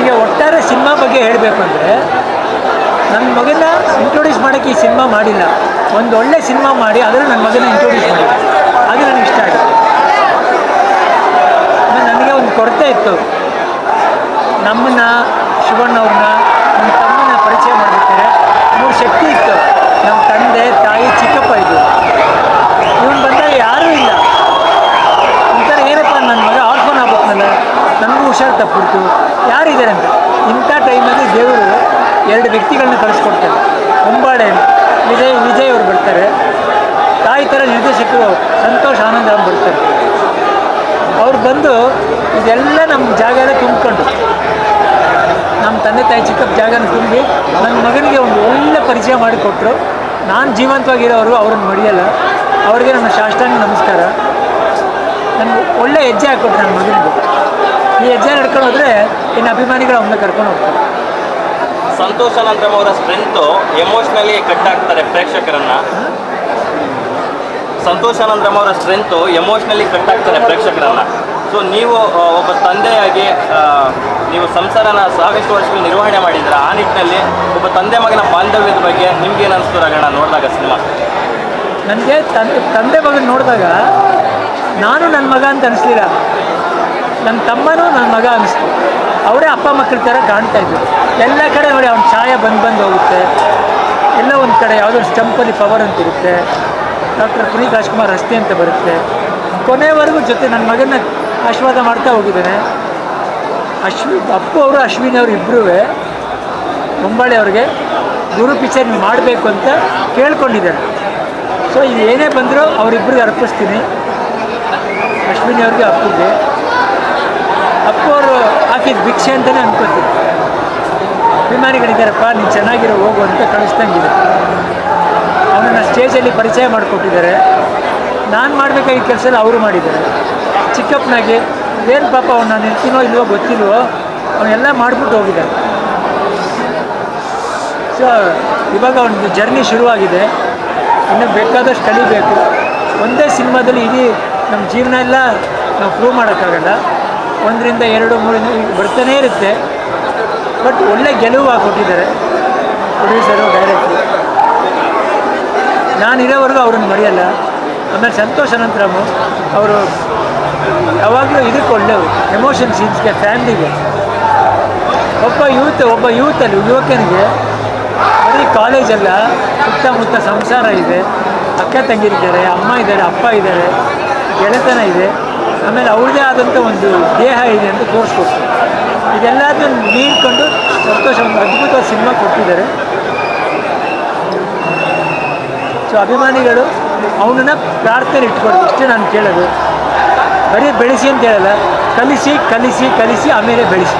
ನನಗೆ ಒಟ್ಟಾರೆ ಸಿನಿಮಾ ಬಗ್ಗೆ ಹೇಳಬೇಕು ಅಂದರೆ ನನ್ನ ಮಗನ ಇಂಟ್ರೊಡ್ಯೂಸ್ ಮಾಡೋಕ್ಕೆ ಈ ಸಿನಿಮಾ ಮಾಡಿಲ್ಲ. ಒಂದು ಒಳ್ಳೆ ಸಿನಿಮಾ ಮಾಡಿ ಅದನ್ನು ನನ್ನ ಮಗನ ಇಂಟ್ರೊಡ್ಯೂಸ್ ಮಾಡಿ ಅದು ನನಗೆ ಇಷ್ಟ ಆಮೇಲೆ ನನಗೆ ಒಂದು ಕೊರತೆ ಇತ್ತು. ನಮ್ಮನ್ನ ಶಿವಣ್ಣವ್ರನ್ನ ನಮ್ಮ ತಮ್ಮನ ಪರಿಚಯ ಮಾಡಿರ್ತಾರೆ ಮೂರು ಶಕ್ತಿ ಇತ್ತು. ನಮ್ಮ ತಂದೆ, ತಾಯಿ, ಚಿಕ್ಕಪ್ಪ ಇದು ಇವನು ಬಂದಾಗ ಯಾರೂ ಇಲ್ಲ. ಒಂಥರ ಏನಪ್ಪ ನನ್ನ ಮಗ ಆಡ್ಕೊಂಡು ಆಗ್ಬೇಕಲ್ಲ ನನಗೂ ಹುಷಾರು ತಪ್ಪಿಡ್ತು ವ್ಯಕ್ತಿಗಳನ್ನ ಕಳಿಸ್ಕೊಡ್ತಾರೆ. ಹೊಂಬಾಳೆ ವಿಜಯ್ ವಿಜಯ್ ಅವರು ಬರ್ತಾರೆ. ತಾಯಿ ಥರ ನಿರ್ದೇಶಕರು ಸಂತೋಷ್, ಆನಂದ್ ಅವ್ರು ಬರ್ತಾರೆ. ಅವ್ರು ಬಂದು ಇದೆಲ್ಲ ನಮ್ಮ ಜಾಗನ ತುಂಬಿಕೊಂಡು ನಮ್ಮ ತಂದೆ ತಾಯಿ ಚಿಕ್ಕಪ್ಪ ಜಾಗನ ತುಂಬಿ ನನ್ನ ಮಗನಿಗೆ ಒಂದು ಒಳ್ಳೆ ಪರಿಚಯ ಮಾಡಿಕೊಟ್ರು. ನಾನು ಜೀವಂತವಾಗಿರೋರು ಅವ್ರನ್ನ ಮಡಿಯಲ್ಲ. ಅವ್ರಿಗೆ ನನ್ನ ಶಾಸ್ತ್ರಾಂಗ ನಮಸ್ಕಾರ. ನನಗೆ ಒಳ್ಳೆ ಹೆಜ್ಜೆ ಹಾಕ್ಕೊಟ್ರು ನನ್ನ ಮಗನಿಗೆ. ಈ ಹೆಜ್ಜೆ ನಡ್ಕೊಂಡು ಹೋದರೆ ಇನ್ನು ಅಭಿಮಾನಿಗಳು ಅವನ್ನ ಕರ್ಕೊಂಡು ಹೋಗ್ತಾರೆ. ಸಂತೋಷ್ ಅವರ ಸ್ಟ್ರೆಂತು ಎಮೋಷ್ನಲಿ ಕಟ್ ಆಗ್ತಾರೆ ಪ್ರೇಕ್ಷಕರನ್ನ. ಸಂತೋಷ್ ಅವರ ಸ್ಟ್ರೆಂತು ಎಮೋಷ್ನಲಿ ಕಟ್ ಆಗ್ತಾರೆ ಪ್ರೇಕ್ಷಕರನ್ನ. ಸೊ ನೀವು ಒಬ್ಬ ತಂದೆಯಾಗಿ ನೀವು ಸಂಸಾರನ ಸಾಕಷ್ಟು ವರ್ಷಗಳು ನಿರ್ವಹಣೆ ಮಾಡಿದ್ರೆ, ಆ ನಿಟ್ಟಿನಲ್ಲಿ ಒಬ್ಬ ತಂದೆ ಮಗನ ಬಾಂಧವ್ಯದ ಬಗ್ಗೆ ನಿಮ್ಗೇನು ಅನಿಸ್ತು ಗಣ ನೋಡಿದಾಗ ಸಿನಿಮಾ? ನನಗೆ ತಂದೆ ತಂದೆ ಮಗನ ನೋಡಿದಾಗ ನಾನು ನನ್ನ ಮಗ ಅಂತ ಅನಿಸ್ಲಿಲ್ಲ. ನನ್ನ ತಮ್ಮನೂ ನನ್ನ ಮಗ ಅನಿಸ್ತು. ಅವರೇ ಅಪ್ಪ ಮಕ್ಕಳ ಥರ ಕಾಣ್ತಾ ಇದ್ರು. ಎಲ್ಲ ಕಡೆ ನೋಡಿ ಅವ್ನ ಛಾಯೆ ಬಂದು ಬಂದು ಹೋಗುತ್ತೆ. ಎಲ್ಲ ಒಂದು ಕಡೆ ಯಾವುದೋ ಸ್ಟಂಪಲ್ಲಿ ಪವರ್ ಅಂತ ಇರುತ್ತೆ. ಡಾಕ್ಟರ್ ಪುನೀತ್ ರಾಜ್ಕುಮಾರ್ ರಸ್ತೆ ಅಂತ ಬರುತ್ತೆ. ಕೊನೆವರೆಗೂ ಜೊತೆ ನನ್ನ ಮಗನ ಆಶೀರ್ವಾದ ಮಾಡ್ತಾ ಹೋಗಿದ್ದೇನೆ. ಅಶ್ವಿ, ಅಪ್ಪು ಅವರು, ಅಶ್ವಿನಿ ಅವರು ಇಬ್ಬರೂ ಮುಂಬಾಳಿ ಅವ್ರಿಗೆ ಗುರು ಪಿಕ್ಚರ್ ನೀವು ಮಾಡಬೇಕು ಅಂತ ಕೇಳ್ಕೊಂಡಿದ್ದಾರೆ. ಸೊ ಇದು ಏನೇ ಬಂದರೂ ಅವರಿಬ್ಬರಿಗೆ ಅರ್ಪಿಸ್ತೀನಿ. ಅಶ್ವಿನಿ ಅವ್ರಿಗೆ, ಅಪ್ಪಿಗೆ. ಅಪ್ಪು ಅವರು ಹಾಕಿದ ಭಿಕ್ಷೆ ಅಂತಲೇ ಅನ್ಕೋತೀವಿ ಅಭಿಮಾನಿಗಳಿದ್ದಾರಪ್ಪ ನೀನು ಚೆನ್ನಾಗಿರೋ, ಹೋಗು ಅಂತ ಕಳಿಸ್ದಂಗಿದೆ. ಅವನನ್ನು ಸ್ಟೇಜಲ್ಲಿ ಪರಿಚಯ ಮಾಡಿಕೊಟ್ಟಿದ್ದಾರೆ. ನಾನು ಮಾಡಬೇಕಾಗಿ ಕೆಲಸ ಅವರು ಮಾಡಿದ್ದಾರೆ. ಚಿಕ್ಕಪ್ಪನಾಗಿ, ಏನು ಪಾಪ ಅವ್ನು ನಾನು ಇರ್ತೀನೋ ಇಲ್ವೋ ಗೊತ್ತಿಲ್ವೋ ಅವನ್ನೆಲ್ಲ ಮಾಡಿಬಿಟ್ಟು ಹೋಗಿದ್ದಾನೆ. ಸೊ ಇವಾಗ ಅವನಿಗೆ ಜರ್ನಿ ಶುರುವಾಗಿದೆ. ಇನ್ನು ಬೇಕಾದಷ್ಟು ಕಲಿಬೇಕು. ಒಂದೇ ಸಿನಿಮಾದಲ್ಲಿ ಇಡೀ ನಮ್ಮ ಜೀವನ ಎಲ್ಲ ನಾವು ಪ್ರೂವ್ ಮಾಡೋಕ್ಕಾಗಲ್ಲ. ಒಂದರಿಂದ ಎರಡು ಮೂರಿಂದ ಬರ್ತಾನೇ ಇರುತ್ತೆ. ಬಟ್ ಒಳ್ಳೆ ಗೆಲುವು ಕೊಟ್ಟಿದ್ದಾರೆ. ಪ್ರೊಡ್ಯೂಸರು ಡೈರೆಕ್ಟ್ರು ನಾನಿರೋವರೆಗೂ ಅವ್ರನ್ನ ಮರೆಯಲ್ಲ. ಆಮೇಲೆ ಸಂತೋಷ ಅನಂತರಾಮು, ಅವರು ಯಾವಾಗಲೂ ಇದಕ್ಕೆ ಒಳ್ಳೆಯವರು. ಎಮೋಷನ್ ಸೀನ್ಸ್ಗೆ ಫ್ಯಾಮ್ಲಿಗೆ ಒಬ್ಬ ಯೂತ್ ಒಬ್ಬ ಯೂತಲ್ಲಿ ಯುವಕನಿಗೆ ಬರೀ ಕಾಲೇಜಲ್ಲ ಸುತ್ತಮುತ್ತ ಸಂಸಾರ ಇದೆ. ಅಕ್ಕ ತಂಗಿರಿದ್ದಾರೆ, ಅಮ್ಮ ಇದ್ದಾರೆ, ಅಪ್ಪ ಇದ್ದಾರೆ. ಗೆಳೆತನ ಇದೆ. ಆಮೇಲೆ ಅವ್ರದೇ ಆದಂಥ ಒಂದು ದೇಹ ಇದೆ ಅಂತ ತೋರಿಸ್ಕೊಡ್ತಾರೆ ಇದೆಲ್ಲದನ್ನು ನೀಡ್ಕೊಂಡು ಸಂತೋಷ, ಒಂದು ಅದ್ಭುತ ಸಿನಿಮಾ ಕೊಟ್ಟಿದ್ದಾರೆ. ಸೊ ಅಭಿಮಾನಿಗಳು ಅವನನ್ನು ಪ್ರಾರ್ಥನೆ ಇಟ್ಕೊಂಡು ಇಷ್ಟೇ ನಾನು ಕೇಳೋದು. ಬರೀ ಬೆಳೆಸಿ ಅಂತ ಹೇಳಲ್ಲ. ಕಲಿಸಿ ಕಲಿಸಿ ಕಲಿಸಿ, ಆಮೇಲೆ ಬೆಳೆಸಿ.